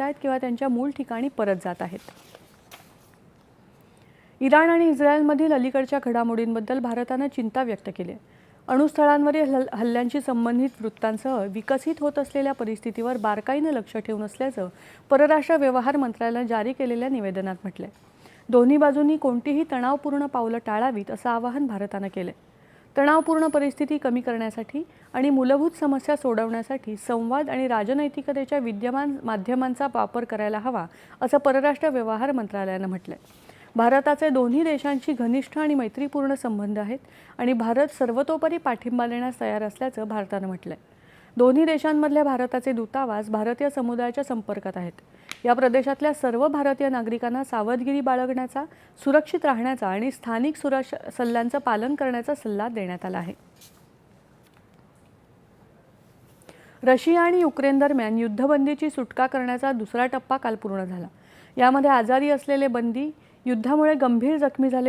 आहेत किंवा त्यांच्या मूळ ठिकाणी परत जात आहेत. इराण आणि इस्रायलमधील अलीकडच्या घडामोडींबद्दल भारतानं चिंता व्यक्त केली. आहे अणुस्थळांवरील हल हल्ल्यांशी संबंधित वृत्तांसह विकसित होत असलेल्या परिस्थितीवर बारकाईनं लक्ष ठेवून असल्याचं परराष्ट्र व्यवहार मंत्रालयानं जारी केलेल्या निवेदनात म्हटलंय. दोन्ही बाजूंनी कोणतीही तणावपूर्ण पावलं टाळावीत असं आवाहन भारतानं केलंय. तणावपूर्ण परिस्थिती कमी करण्यासाठी आणि मूलभूत समस्या सोडवण्यासाठी संवाद आणि राजनैतिकतेच्या विद्यमान माध्यमांचा वापर करायला हवा असं परराष्ट्र व्यवहार मंत्रालयानं म्हटलं आहे भारताचे दोन्ही देशांशी घनिष्ठ आणि मैत्रीपूर्ण संबंध आहेत आणि भारत सर्वतोपरी पाठिंबा देण्यास तयार असल्याचं भारतानं म्हटलं आहे दोन्ही देशांमधल्या भारताचे दूतावास भारतीय समुदायाच्या संपर्कात आहेत. या प्रदेशातल्या सर्व भारतीय नागरिकांना सावधगिरी बाळगण्याचा सुरक्षित राहण्याचा आणि स्थानिक सुरक्षा सल्ल्यांचं पालन करण्याचा सल्ला देण्यात आला आहे. रशिया आणि युक्रेन दरम्यान युद्धबंदीची सुटका करण्याचा दुसरा टप्पा काल पूर्ण झाला. यामध्ये आजारी असलेले बंदी युद्धामुळे गंभीर जखमी झाले